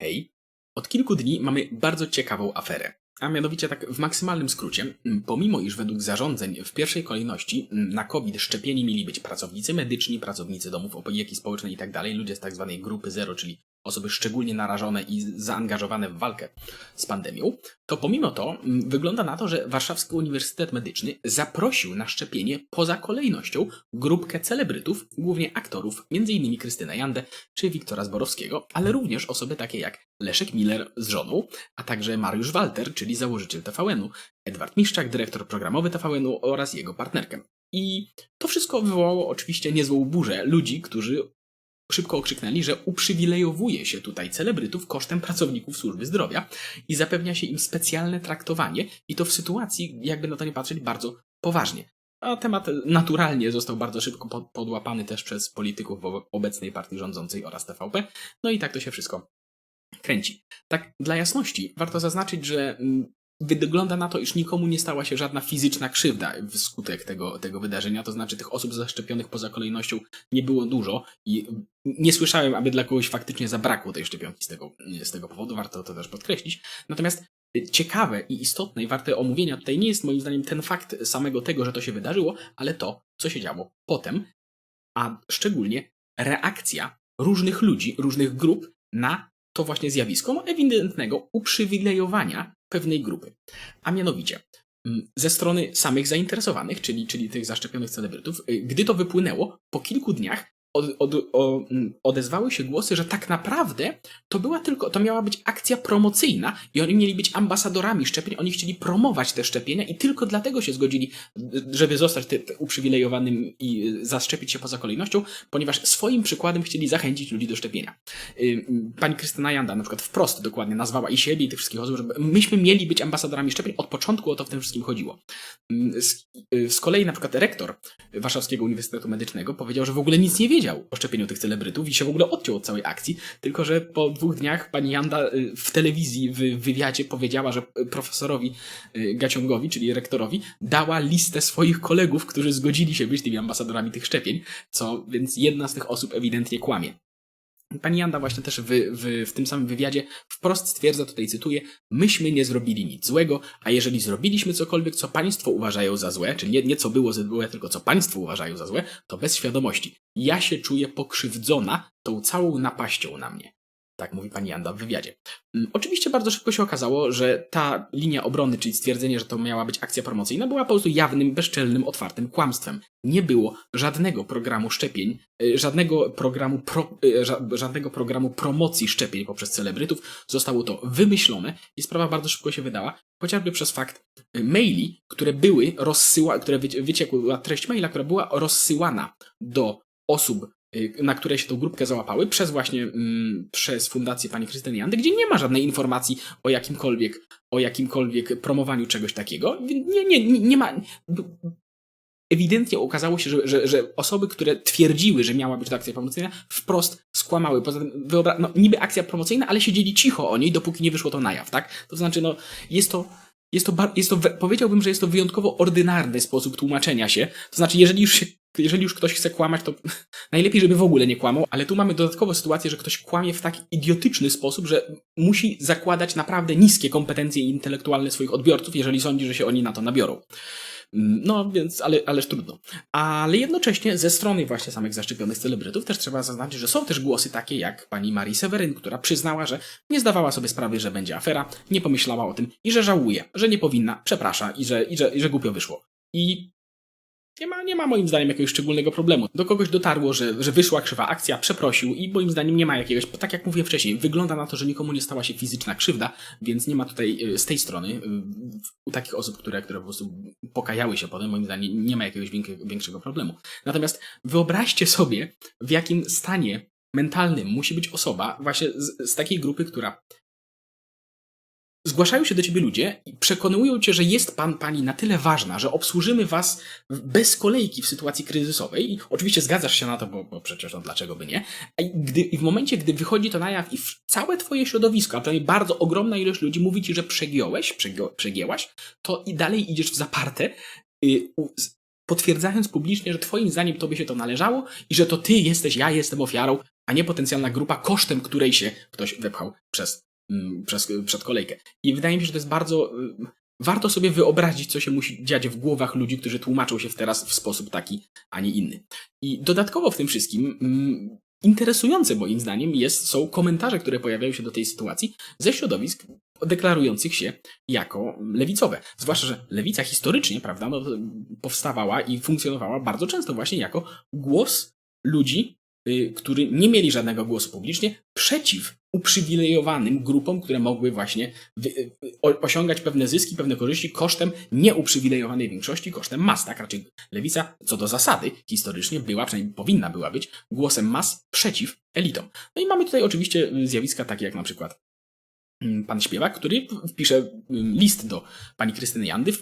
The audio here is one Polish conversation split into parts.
Hej, od kilku dni mamy bardzo ciekawą aferę. A mianowicie tak w maksymalnym skrócie, m, pomimo iż według zarządzeń w pierwszej kolejności m, na COVID szczepieni mieli być pracownicy medyczni, pracownicy domów opieki społecznej i tak ludzie z tak zwanej grupy zero, czyli osoby szczególnie narażone i zaangażowane w walkę z pandemią, to pomimo to m, wygląda na to, że Warszawski Uniwersytet Medyczny zaprosił na szczepienie poza kolejnością grupkę celebrytów, głównie aktorów, m.in. Krystynę Jandę czy Wiktora Zborowskiego, ale również osoby takie jak Leszek Miller z żoną, a także Mariusz Walter, czyli założyciel TVN-u, Edward Miszczak, dyrektor programowy TVN-u oraz jego partnerkę. I to wszystko wywołało oczywiście niezłą burzę ludzi, którzy szybko okrzyknęli, że uprzywilejowuje się tutaj celebrytów kosztem pracowników służby zdrowia i zapewnia się im specjalne traktowanie i to w sytuacji, jakby na to nie patrzeć, bardzo poważnie. A temat naturalnie został bardzo szybko pod- podłapany też przez polityków obecnej partii rządzącej oraz TVP. No i tak to się wszystko kręci. Tak, dla jasności warto zaznaczyć, że mm, wygląda na to, iż nikomu nie stała się żadna fizyczna krzywda wskutek tego, tego wydarzenia. To znaczy, tych osób zaszczepionych poza kolejnością nie było dużo i nie słyszałem, aby dla kogoś faktycznie zabrakło tej szczepionki z tego, z tego powodu. Warto to też podkreślić. Natomiast ciekawe i istotne i warte omówienia tutaj nie jest moim zdaniem ten fakt samego tego, że to się wydarzyło, ale to, co się działo potem, a szczególnie reakcja różnych ludzi, różnych grup na to właśnie zjawisko no, ewidentnego uprzywilejowania pewnej grupy. A mianowicie, mm, ze strony samych zainteresowanych, czyli, czyli tych zaszczepionych celebrytów, y, gdy to wypłynęło, po kilku dniach od, od, o, mm, odezwały się głosy, że tak naprawdę to była tylko, to miała być akcja promocyjna i oni mieli być ambasadorami szczepień, oni chcieli promować te szczepienia i tylko dlatego się zgodzili, żeby zostać te, te uprzywilejowanym i y, zaszczepić się poza kolejnością, ponieważ swoim przykładem chcieli zachęcić ludzi do szczepienia. Y, Pani Krystyna Janda na przykład wprost dokładnie nazwała i siebie i tych wszystkich osób, że myśmy mieli być ambasadorami szczepień, od początku o to w tym wszystkim chodziło. Mm, Z, y, z kolei na przykład rektor Warszawskiego Uniwersytetu Medycznego powiedział, że w ogóle nic nie wiedział o szczepieniu tych celebrytów i się w ogóle odciął od całej akcji, tylko że po dwóch dniach pani Janda y, w telewizji, w wywiadzie powiedziała, że profesorowi Gaciągowi, czyli rektorowi, dała listę swoich kolegów, którzy zgodzili się być tymi ambasadorami tych szczepień, co więc jedna z tych osób ewidentnie kłamie. Pani Janda właśnie też w, w, w tym samym wywiadzie wprost stwierdza, tutaj cytuję, myśmy nie zrobili nic złego, a jeżeli zrobiliśmy cokolwiek, co państwo uważają za złe, czyli nie, nie co było złe, tylko co państwo uważają za złe, to bez świadomości. Ja się czuję pokrzywdzona tą całą napaścią na mnie. Tak mówi pani Janda w wywiadzie. Mm, Oczywiście bardzo szybko się okazało, że ta linia obrony, czyli stwierdzenie, że to miała być akcja promocyjna, była po prostu jawnym, bezczelnym, otwartym kłamstwem. Nie było żadnego programu szczepień, y, żadnego programu, pro, y, ża- żadnego programu promocji szczepień poprzez celebrytów. Zostało to wymyślone i sprawa bardzo szybko się wydała, chociażby przez fakt y, maili, które były rozsyła, które wycie- wyciekła treść maila, która była rozsyłana do osób, na które się tą grupkę załapały, przez właśnie mm, przez fundację pani Krystyny Jandy, gdzie nie ma żadnej informacji o jakimkolwiek, o jakimkolwiek promowaniu czegoś takiego. Nie, nie, nie, nie ma. Ewidentnie okazało się, że, że, że osoby, które twierdziły, że miała być to akcja promocyjna, wprost skłamały. Poza tym, wyobra- no, niby akcja promocyjna, ale siedzieli cicho o niej, dopóki nie wyszło to na jaw, tak? To znaczy, no, jest to jest to, jest to, powiedziałbym, że jest to wyjątkowo ordynarny sposób tłumaczenia się. To znaczy, jeżeli już, się, jeżeli już ktoś chce kłamać, to najlepiej, żeby w ogóle nie kłamał, ale tu mamy dodatkową sytuację, że ktoś kłamie w tak idiotyczny sposób, że musi zakładać naprawdę niskie kompetencje intelektualne swoich odbiorców, jeżeli sądzi, że się oni na to nabiorą. Mm, No, więc, ale, ależ trudno. Ale jednocześnie ze strony właśnie samych zaszczepionych celebrytów też trzeba zaznaczyć, że są też głosy takie jak pani Marii Seweryn, która przyznała, że nie zdawała sobie sprawy, że będzie afera, nie pomyślała o tym i że żałuje, że nie powinna, przeprasza i że, i że, i że głupio wyszło. I nie ma, nie ma moim zdaniem jakiegoś szczególnego problemu. Do kogoś dotarło, że, że wyszła krzywa akcja, przeprosił i moim zdaniem nie ma jakiegoś, tak jak mówiłem wcześniej, wygląda na to, że nikomu nie stała się fizyczna krzywda, więc nie ma tutaj y, z tej strony y, u takich osób, które, które po prostu pokajały się potem, moim zdaniem nie ma jakiegoś większego, problemu. Natomiast wyobraźcie sobie, w jakim stanie mentalnym musi być osoba właśnie z, z takiej grupy, która Zgłaszają się do ciebie ludzie i przekonują cię, że jest pan, pani na tyle ważna, że obsłużymy was bez kolejki w sytuacji kryzysowej. I oczywiście zgadzasz się na to, bo, bo przecież no dlaczego by nie. I gdy, I w momencie, gdy wychodzi to na jaw i całe twoje środowisko, a przynajmniej bardzo ogromna ilość ludzi mówi ci, że przegiąłeś, przegięłaś, to i dalej idziesz w zaparte, y, u, potwierdzając publicznie, że twoim zdaniem tobie się to należało i że to ty jesteś, ja jestem ofiarą. a nie potencjalna grupa, kosztem której się ktoś wepchał przez, przez, przed kolejkę. I wydaje mi się, że to jest bardzo. y, Warto sobie wyobrazić, co się musi dziać w głowach ludzi, którzy tłumaczą się teraz w sposób taki, a nie inny. I dodatkowo w tym wszystkim mm, interesujące moim zdaniem jest, są komentarze, które pojawiają się do tej sytuacji ze środowisk deklarujących się jako lewicowe. Zwłaszcza, że lewica historycznie, prawda, no, powstawała i funkcjonowała bardzo często właśnie jako głos ludzi, y, którzy nie mieli żadnego głosu publicznie, przeciw uprzywilejowanym grupom, które mogły właśnie y, osiągać pewne zyski, pewne korzyści kosztem nieuprzywilejowanej większości, kosztem mas. Tak raczej lewica, co do zasady, historycznie była, przynajmniej powinna była być, głosem mas przeciw elitom. No i mamy tutaj oczywiście y, zjawiska takie jak na przykład pan śpiewak, który wpisze y, list do pani Krystyny Jandy,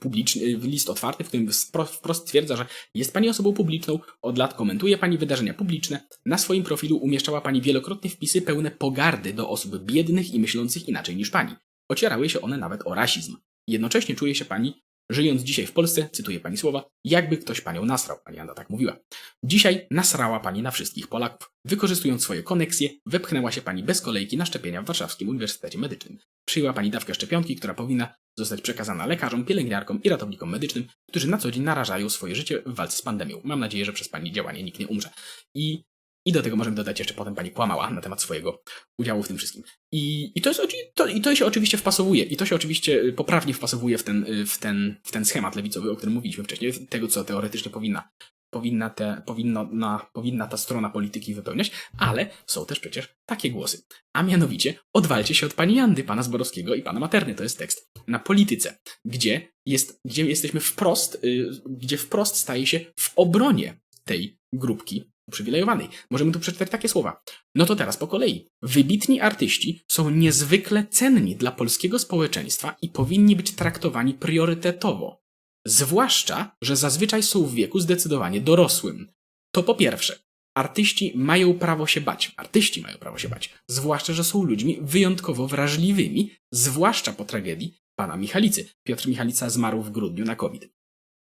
publiczny, list otwarty, w którym wprost stwierdza, że jest pani osobą publiczną, od lat komentuje pani wydarzenia publiczne, na swoim profilu umieszczała pani wielokrotnie wpisy pełne pogardy do osób biednych i myślących inaczej niż pani. Ocierały się one nawet o rasizm. Jednocześnie czuje się pani, żyjąc dzisiaj w Polsce, cytuję pani słowa, jakby ktoś panią nasrał, pani Janda tak mówiła. Dzisiaj nasrała pani na wszystkich Polaków. Wykorzystując swoje koneksje, wepchnęła się pani bez kolejki na szczepienia w Warszawskim Uniwersytecie Medycznym. Przyjęła pani dawkę szczepionki, która powinna zostać przekazana lekarzom, pielęgniarkom i ratownikom medycznym, którzy na co dzień narażają swoje życie w walce z pandemią. Mam nadzieję, że przez pani działanie nikt nie umrze. I, i do tego możemy dodać jeszcze potem pani kłamała na temat swojego udziału w tym wszystkim. I, i, to, jest, to, I to się oczywiście wpasowuje, i to się oczywiście y, poprawnie wpasowuje w ten, y, w ten, w ten schemat lewicowy, o którym mówiliśmy wcześniej, tego, co teoretycznie powinna powinna, te, powinno na, powinna ta strona polityki wypełniać, ale są też przecież takie głosy. A mianowicie odwalcie się od pani Jandy, pana Zborowskiego i pana Materny. To jest tekst na polityce, gdzie, jest, gdzie jesteśmy wprost, y, gdzie wprost staje się w obronie tej grupki uprzywilejowanej. Możemy tu przeczytać takie słowa. No to teraz po kolei. Wybitni artyści są niezwykle cenni dla polskiego społeczeństwa i powinni być traktowani priorytetowo. Zwłaszcza, że zazwyczaj są w wieku zdecydowanie dorosłym. To po pierwsze, artyści mają prawo się bać. Artyści mają prawo się bać. Zwłaszcza, że są ludźmi wyjątkowo wrażliwymi, zwłaszcza po tragedii pana Michalicy. Piotr Michalica zmarł w grudniu na COVID.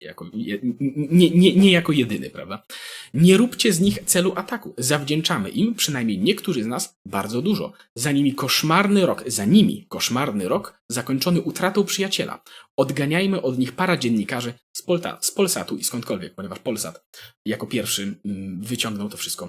Jako, nie, nie, nie jako jedyny, prawda? Nie róbcie z nich celu ataku. Zawdzięczamy im, przynajmniej niektórzy z nas, bardzo dużo. Za nimi koszmarny rok, za nimi koszmarny rok, zakończony utratą przyjaciela. Odganiajmy od nich para dziennikarzy z, Polta, z Polsatu i skądkolwiek, ponieważ Polsat jako pierwszy mm, wyciągnął to wszystko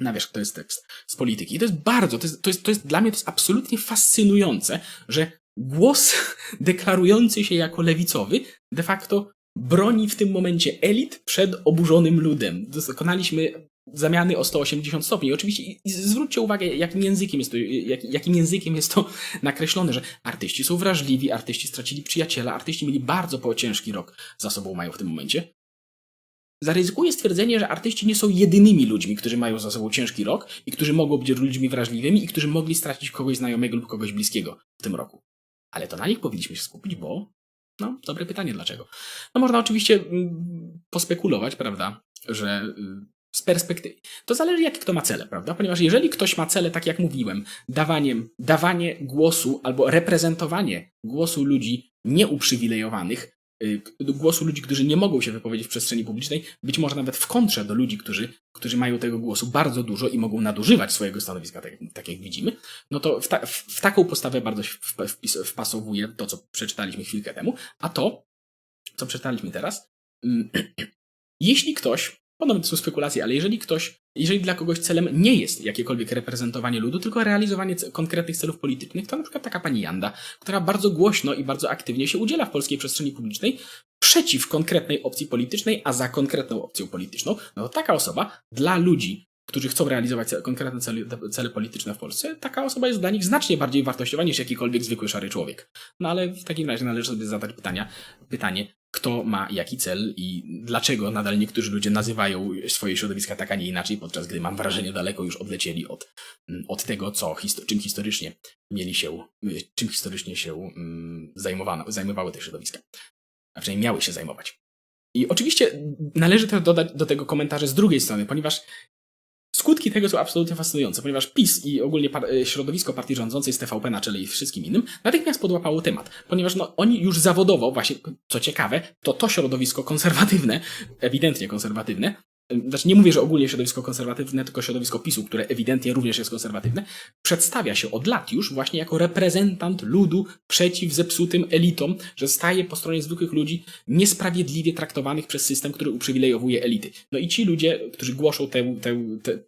na wierzch, to jest tekst z polityki. I to jest bardzo, to jest, to jest, to jest dla mnie to jest absolutnie fascynujące, że głos deklarujący się jako lewicowy de facto broni w tym momencie elit przed oburzonym ludem. Dokonaliśmy zamiany o 180 stopni. Oczywiście zwróćcie uwagę, jakim językiem jest to, jak, jakim językiem jest to nakreślone, że artyści są wrażliwi, artyści stracili przyjaciela, artyści mieli bardzo ciężki rok za sobą mają w tym momencie. Zaryzykuję stwierdzenie, że artyści nie są jedynymi ludźmi, którzy mają za sobą ciężki rok i którzy mogą być ludźmi wrażliwymi i którzy mogli stracić kogoś znajomego lub kogoś bliskiego w tym roku. Ale to na nich powinniśmy się skupić, bo no, dobre pytanie dlaczego. No można oczywiście mm, pospekulować, prawda, że y, z perspektywy. To zależy, jakie kto ma cele, prawda? Ponieważ jeżeli ktoś ma cele, tak jak mówiłem, dawaniem, dawanie głosu albo reprezentowanie głosu ludzi nieuprzywilejowanych, głosu ludzi, którzy nie mogą się wypowiedzieć w przestrzeni publicznej, być może nawet w kontrze do ludzi, którzy, którzy mają tego głosu bardzo dużo i mogą nadużywać swojego stanowiska, tak, tak jak widzimy, no to w, ta, w, w taką postawę bardzo się wpasowuje to, co przeczytaliśmy chwilkę temu, a to, co przeczytaliśmy teraz, mm, jeśli ktoś, podobno to są spekulacje, ale jeżeli ktoś, jeżeli dla kogoś celem nie jest jakiekolwiek reprezentowanie ludu, tylko realizowanie konkretnych celów politycznych, to na przykład taka pani Janda, która bardzo głośno i bardzo aktywnie się udziela w polskiej przestrzeni publicznej przeciw konkretnej opcji politycznej, a za konkretną opcją polityczną, no to taka osoba dla ludzi, którzy chcą realizować konkretne cele, cele polityczne w Polsce, taka osoba jest dla nich znacznie bardziej wartościowa niż jakikolwiek zwykły szary człowiek. No ale w takim razie należy sobie zadać pytania, pytanie, kto ma jaki cel i dlaczego nadal niektórzy ludzie nazywają swoje środowiska tak, a nie inaczej, podczas gdy mam wrażenie daleko już odlecieli od, mm, od tego, co, czym historycznie mieli się, y, czym historycznie się mm, zajmowano, zajmowały te środowiska. A przynajmniej miały się zajmować. I oczywiście należy też dodać do tego komentarze z drugiej strony, ponieważ Skutki tego są absolutnie fascynujące, ponieważ PiS i ogólnie par e, środowisko partii rządzącej z TVP na czele i wszystkim innym natychmiast podłapało temat, ponieważ no, oni już zawodowo, właśnie co ciekawe, to to środowisko konserwatywne, ewidentnie konserwatywne, znaczy nie mówię, że ogólnie środowisko konserwatywne, tylko środowisko PiSu, które ewidentnie również jest konserwatywne, przedstawia się od lat już właśnie jako reprezentant ludu przeciw zepsutym elitom, że staje po stronie zwykłych ludzi niesprawiedliwie traktowanych przez system, który uprzywilejowuje elity. No i ci ludzie, którzy głoszą te, te,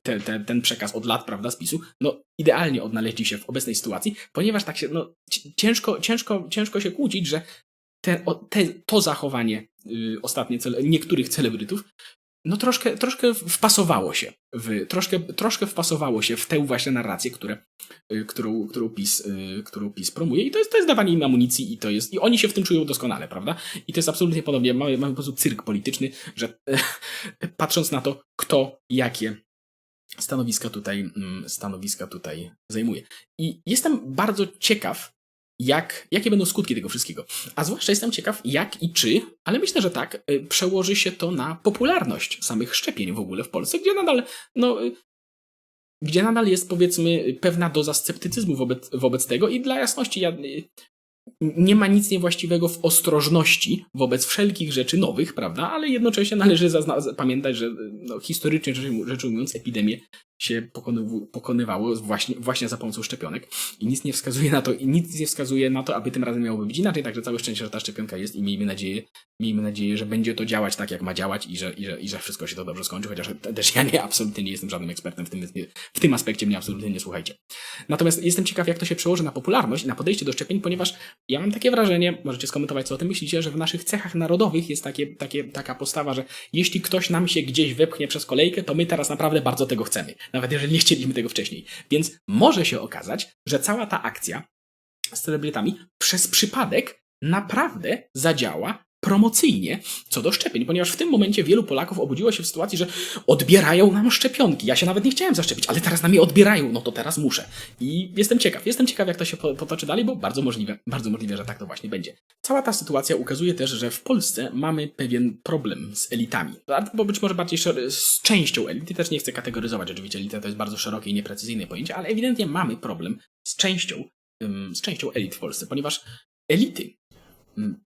te, te, ten przekaz od lat, prawda, z PiSu, no idealnie odnaleźli się w obecnej sytuacji, ponieważ tak się, no ciężko, ciężko, ciężko się kłócić, że te, te, to zachowanie y, ostatnie cele, niektórych celebrytów no troszkę, troszkę wpasowało się w, troszkę, troszkę wpasowało się w tę właśnie narrację, które, y, którą, którą, PiS, y, którą PiS promuje i to jest, to jest dawanie im amunicji i to jest, i oni się w tym czują doskonale, prawda? I to jest absolutnie podobnie, mamy, mamy po prostu cyrk polityczny, że patrząc na to, kto jakie stanowiska tutaj, mm, stanowiska tutaj zajmuje. I jestem bardzo ciekaw, jak, jakie będą skutki tego wszystkiego. A zwłaszcza jestem ciekaw, jak i czy, ale myślę, że tak, y, przełoży się to na popularność samych szczepień w ogóle w Polsce, gdzie nadal, no, y, gdzie nadal jest powiedzmy pewna doza sceptycyzmu wobec, wobec tego i dla jasności ja y, nie ma nic niewłaściwego w ostrożności wobec wszelkich rzeczy nowych, prawda? Ale jednocześnie należy pamiętać, że no, historycznie rzecz ujmując, epidemie się pokonywało właśnie, właśnie za pomocą szczepionek. I nic nie wskazuje na to, i nic nie wskazuje na to, aby tym razem miałoby być inaczej, także całe szczęście, że ta szczepionka jest i miejmy nadzieję, miejmy nadzieję, że będzie to działać tak, jak ma działać i że, i że, i że wszystko się to dobrze skończy, chociaż też ja nie, absolutnie nie jestem żadnym ekspertem w tym, w tym aspekcie, mnie absolutnie nie słuchajcie. Natomiast jestem ciekaw, jak to się przełoży na popularność i na podejście do szczepień, ponieważ ja mam takie wrażenie, możecie skomentować, co o tym myślicie, że w naszych cechach narodowych jest takie, takie, taka postawa, że jeśli ktoś nam się gdzieś wepchnie przez kolejkę, to my teraz naprawdę bardzo tego chcemy nawet jeżeli nie chcieliśmy tego wcześniej. Więc może się okazać, że cała ta akcja z celebrytami przez przypadek naprawdę zadziała promocyjnie co do szczepień, ponieważ w tym momencie wielu Polaków obudziło się w sytuacji, że odbierają nam szczepionki. Ja się nawet nie chciałem zaszczepić, ale teraz nam je odbierają, no to teraz muszę. I jestem ciekaw, jestem ciekaw, jak to się potoczy dalej, bo bardzo możliwe, bardzo możliwe, że tak to właśnie będzie. Cała ta sytuacja ukazuje też, że w Polsce mamy pewien problem z elitami, bo być może bardziej z częścią elity, też nie chcę kategoryzować, oczywiście elita to jest bardzo szerokie i nieprecyzyjne pojęcie, ale ewidentnie mamy problem z częścią, z częścią elit w Polsce, ponieważ elity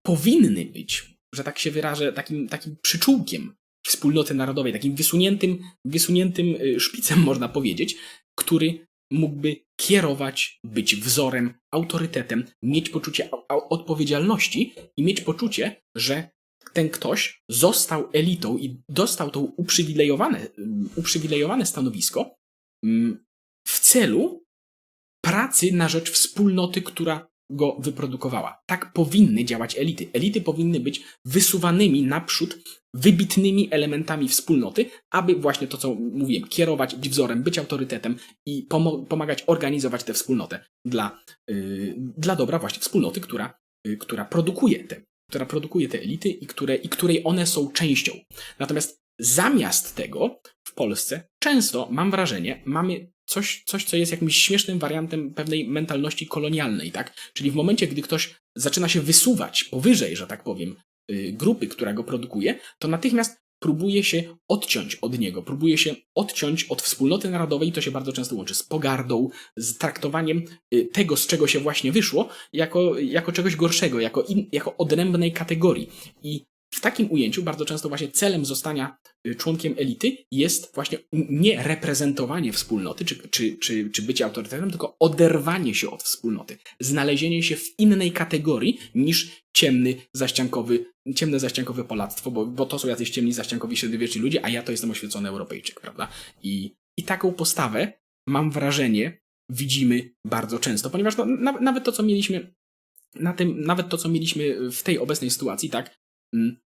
powinny być, że tak się wyrażę, takim, takim przyczółkiem wspólnoty narodowej, takim wysuniętym, wysuniętym y, szpicem, można powiedzieć, który mógłby kierować, być wzorem, autorytetem, mieć poczucie odpowiedzialności i mieć poczucie, że ten ktoś został elitą i dostał to uprzywilejowane, uprzywilejowane stanowisko w celu pracy na rzecz wspólnoty, która go wyprodukowała. Tak powinny działać elity. Elity powinny być wysuwanymi naprzód wybitnymi elementami wspólnoty, aby właśnie to, co mówiłem, kierować, wzorem, być autorytetem i pomagać organizować tę wspólnotę dla, yy, dla dobra właśnie wspólnoty, która, yy, która produkuje te, która produkuje te elity i, które, i której one są częścią. Natomiast zamiast tego w Polsce często, mam wrażenie, mamy coś, coś, co jest jakimś śmiesznym wariantem pewnej mentalności kolonialnej, tak? Czyli w momencie, gdy ktoś zaczyna się wysuwać powyżej, że tak powiem, y, grupy, która go produkuje, to natychmiast próbuje się odciąć od niego, próbuje się odciąć od wspólnoty narodowej, to się bardzo często łączy z pogardą, z traktowaniem y, tego, z czego się właśnie wyszło, jako, jako czegoś gorszego, jako, in, jako odrębnej kategorii. I w takim ujęciu bardzo często właśnie celem zostania y, członkiem elity jest właśnie nie reprezentowanie wspólnoty, czy, czy, czy, czy bycie autorytetem, tylko oderwanie się od wspólnoty, znalezienie się w innej kategorii niż ciemny, zaściankowy, ciemne zaściankowe polactwo, bo, bo to są jacyś ciemni, zaściankowi średniowieczni ludzie, a ja to jestem oświecony Europejczyk, prawda? I, i taką postawę, mam wrażenie, widzimy bardzo często, ponieważ no, na, nawet to, co mieliśmy na tym, nawet to, co mieliśmy w tej obecnej sytuacji, tak, mm,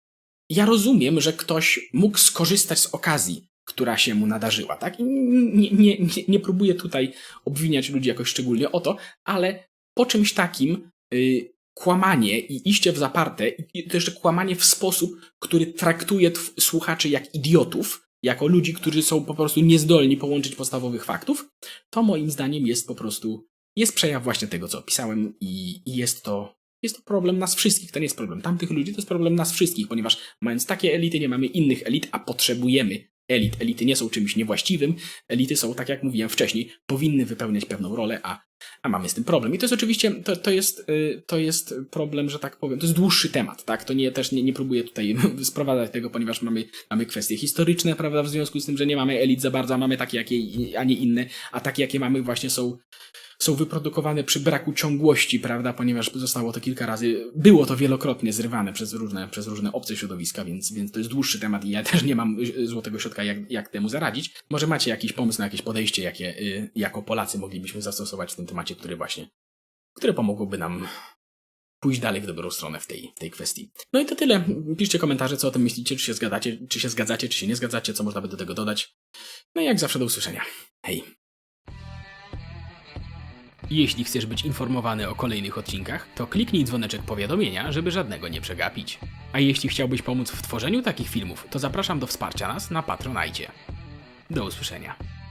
ja rozumiem, że ktoś mógł skorzystać z okazji, która się mu nadarzyła, tak? I nie, nie, nie, nie próbuję tutaj obwiniać ludzi jakoś szczególnie o to, ale po czymś takim y, kłamanie i iście w zaparte, i to jeszcze kłamanie w sposób, który traktuje słuchaczy jak idiotów, jako ludzi, którzy są po prostu niezdolni połączyć podstawowych faktów, to moim zdaniem jest po prostu, jest przejaw właśnie tego, co opisałem i, i jest to jest to problem nas wszystkich, to nie jest problem tamtych ludzi, to jest problem nas wszystkich, ponieważ mając takie elity nie mamy innych elit, a potrzebujemy elit. Elity nie są czymś niewłaściwym, elity są, tak jak mówiłem wcześniej, powinny wypełniać pewną rolę, a, a mamy z tym problem. I to jest oczywiście, to, to, jest, y, to jest problem, że tak powiem, to jest dłuższy temat, tak? To nie, też nie, nie próbuję tutaj sprowadzać tego, ponieważ mamy, mamy kwestie historyczne, prawda, w związku z tym, że nie mamy elit za bardzo, a mamy takie, jakie, a nie inne, a takie, jakie mamy właśnie są są wyprodukowane przy braku ciągłości, prawda, ponieważ zostało to kilka razy, było to wielokrotnie zrywane przez różne, przez różne obce środowiska, więc, więc to jest dłuższy temat i ja też nie mam y, złotego środka, jak, jak temu zaradzić. Może macie jakiś pomysł na jakieś podejście, jakie y, jako Polacy moglibyśmy zastosować w tym temacie, który właśnie, które pomogłoby nam pójść dalej w dobrą stronę w tej, w tej kwestii. No i to tyle. Piszcie komentarze, co o tym myślicie, czy się zgadzacie, czy się zgadzacie, czy się nie zgadzacie, co można by do tego dodać. No i jak zawsze do usłyszenia. Hej. Jeśli chcesz być informowany o kolejnych odcinkach, to kliknij dzwoneczek powiadomienia, żeby żadnego nie przegapić. A jeśli chciałbyś pomóc w tworzeniu takich filmów, to zapraszam do wsparcia nas na Patronajcie. Do usłyszenia.